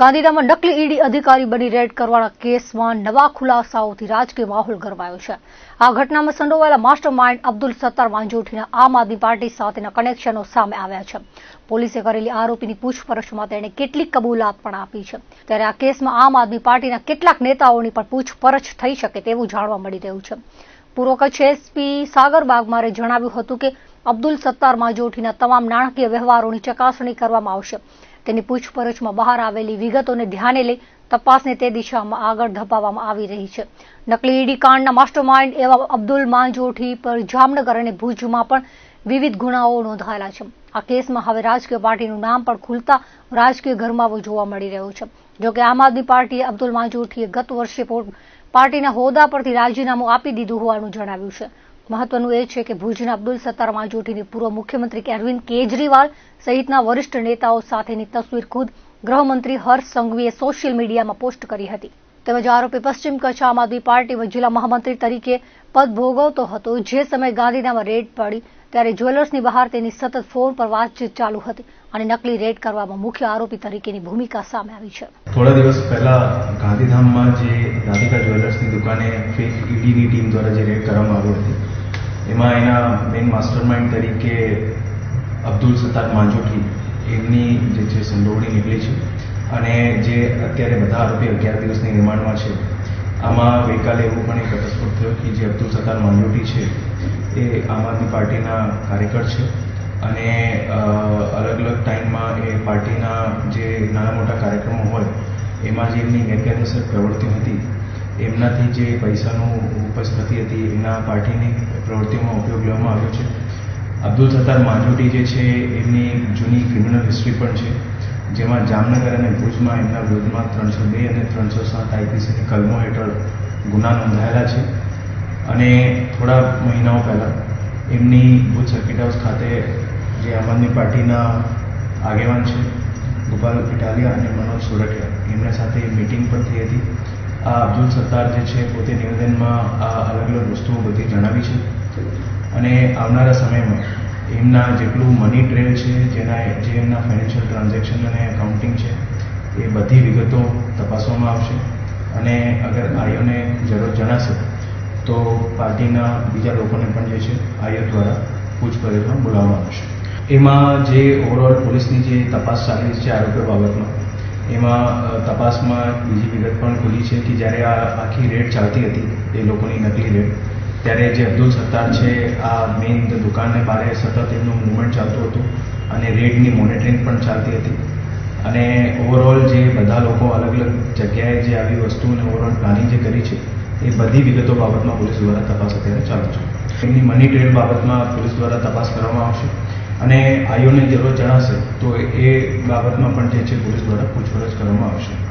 ગાંધીધામમાં નકલી ઈડી અધિકારી બની રેડ કરવાના કેસમાં નવા ખુલાસાઓથી રાજકીય માહોલ ગરમાયો છે. આ ઘટનામાં સંડોવાયેલા માસ્ટર માઇન્ડ અબ્દુલ સત્તાર વાંજોઠીના આમ આદમી પાર્ટી સાથેના કનેક્શનો સામે આવ્યા છે. પોલીસે કરેલી આરોપીની પૂછપરછમાં તેણે કેટલીક કબૂલાત પણ આપી છે. ત્યારે આ કેસમાં આમ આદમી પાર્ટીના કેટલાક નેતાઓની પણ પૂછપરછ થઈ શકે તેવું જાણવા મળી રહ્યું છે. પૂર્વ કચ્છ એસપી સાગર બાગમારે જણાવ્યું હતું કે અબ્દુલ સત્તાર માંજોઠીના તમામ નાણાકીય વ્યવહારોની ચકાસણી કરવામાં આવશે. તેની પૂછપરછમાં બહાર આવેલી વિગતોને ધ્યાને લઈ તપાસને તે દિશામાં આગળ ધપાવવામાં આવી રહી છે. નકલી ઈડી કાંડના માસ્ટરમાઇન્ડ એવા અબ્દુલ માંજોઠી પર જામનગર અને ભુજમાં પણ વિવિધ ગુનાઓ નોંધાયેલા છે. આ કેસમાં હવે રાજકીય પાર્ટીનું નામ પણ ખુલતા રાજકીય ગરમાવો જોવા મળી રહ્યો છે. જોકે આમ આદમી પાર્ટીએ અબ્દુલ માંજોઠીએ ગત વર્ષે પાર્ટીના હોદ્દા પરથી રાજીનામું આપી દીધું હોવાનું જણાવ્યું છે. મહત્વનું એ છે કે ભુજના અબ્દુલ સત્તાર માંજોઠીની પૂર્વ મુખ્યમંત્રી અરવિંદ કેજરીવાલ સહિતના વરિષ્ઠ નેતાઓ સાથેની તસવીર ખુદ ગૃહમંત્રી હર્ષ સંઘવીએ સોશિયલ મીડિયામાં પોસ્ટ કરી હતી. તેમજ આરોપી પશ્ચિમ કચ્છ આમ આદમી પાર્ટીમાં જિલ્લા મહામંત્રી તરીકે પદ ભોગવતો હતો. જે સમયે ગાંધીધામમાં રેડ પડી, ત્યારે જ્વેલર્સની બહાર તેની સતત ફોન પર વાતચીત ચાલુ હતી અને નકલી રેડ કરવામાં મુખ્ય આરોપી તરીકેની ભૂમિકા સામે આવી છે. થોડા દિવસ પહેલા ગાંધીધામમાં જે રાધિકા જ્વેલર્સની દુકાને ફેક ઈડીની ટીમ દ્વારા જે રેડ કરવામાં આવી હતી એમાં એના મેઇન માસ્ટરમાઇન્ડ તરીકે અબ્દુલ સત્તાર માંજોઠી એમની જે છે સંડોવણી નીકળી છે. અને જે અત્યારે બધા આરોપી અગિયાર દિવસની રિમાન્ડમાં છે. આમાં ગઈકાલે એવું પણ એક ઘટસ્ફોટ થયો કે જે અબ્દુલ સત્તાર માંજોઠી છે, એ આમ આદમી પાર્ટીના કાર્યકર છે. અને અલગ અલગ ટાઈમમાં એ પાર્ટીના જે નાના મોટા કાર્યક્રમો હોય, એમાં જે એમની ગેરકાયદેસર પ્રવૃત્તિ હતી. એમનાથી જે પૈસાનું ઉપજ થતી હતી, એમના પાર્ટીની પ્રવૃત્તિઓમાં ઉપયોગ લેવામાં આવ્યો છે. અબ્દુલ સત્તાર માંજોટી જે છે, એમની જૂની ક્રિમિનલ હિસ્ટ્રી પણ છે. જેમાં જામનગર અને ભુજમાં એમના વિરુદ્ધમાં ત્રણસો બે અને ત્રણસો સાત આઈપીસીની કલમો હેઠળ ગુના નોંધાયેલા છે. અને થોડા મહિનાઓ પહેલાં એમની ભુજ સર્કિટ હાઉસ ખાતે જે આમ આદમી પાર્ટીના આગેવાન છે, ગોપાલ ઇટાલિયા અને મનોજ સોરઠિયા એમના સાથે મિટિંગ પણ થઈ હતી. અબ્દુલ સત્તાર જે છે પોતે નિવેદનમાં આ અલગ અલગ વસ્તુઓ બધી જણાવી છે. અને આવનારા સમયમાં એમના જેટલું મની ટ્રેલ છે, જેના, જે એમના ફાઇનાન્શિયલ ટ્રાન્ઝેક્શન અને એકાઉન્ટિંગ છે, એ બધી વિગતો તપાસવામાં આવશે. અને અગર આયોને જરૂર જણાશે, તો પાર્ટીના બીજા લોકોને પણ જે છે આયો દ્વારા પૂછપરછમાં બોલાવવામાં આવશે. એમાં જે ઓવરઓલ પોલીસની જે તપાસ ચાલી છે આરોપીઓ બાબતમાં એમાં તપાસમાં બીજી વિગત પણ ખુલી છે કે જ્યારે આ આખી રેડ ચાલતી હતી, એ લોકોની નકલી રેડ, ત્યારે જે અબ્દુલ સત્તાર છે, આ મેઇન દુકાનને બારે સતત એમનું મુવમેન્ટ ચાલતું હતું અને રેડની મોનિટરિંગ પણ ચાલતી હતી. અને ઓવરઓલ જે બધા લોકો અલગ અલગ જગ્યાએ જે આવી વસ્તુને ઓવરઓલ પ્લાનિંગ જે કરી છે, એ બધી વિગતો બાબતમાં પોલીસ દ્વારા તપાસ અત્યારે ચાલુ છે. એમની મની ટ્રેડ બાબતમાં પોલીસ દ્વારા તપાસ કરવામાં આવશે. અને આઈઓને જરૂર જણાશે, તો એ બાબતમાં પણ જે છે, પોલીસ દ્વારા પૂછપરછ કરવામાં આવશે.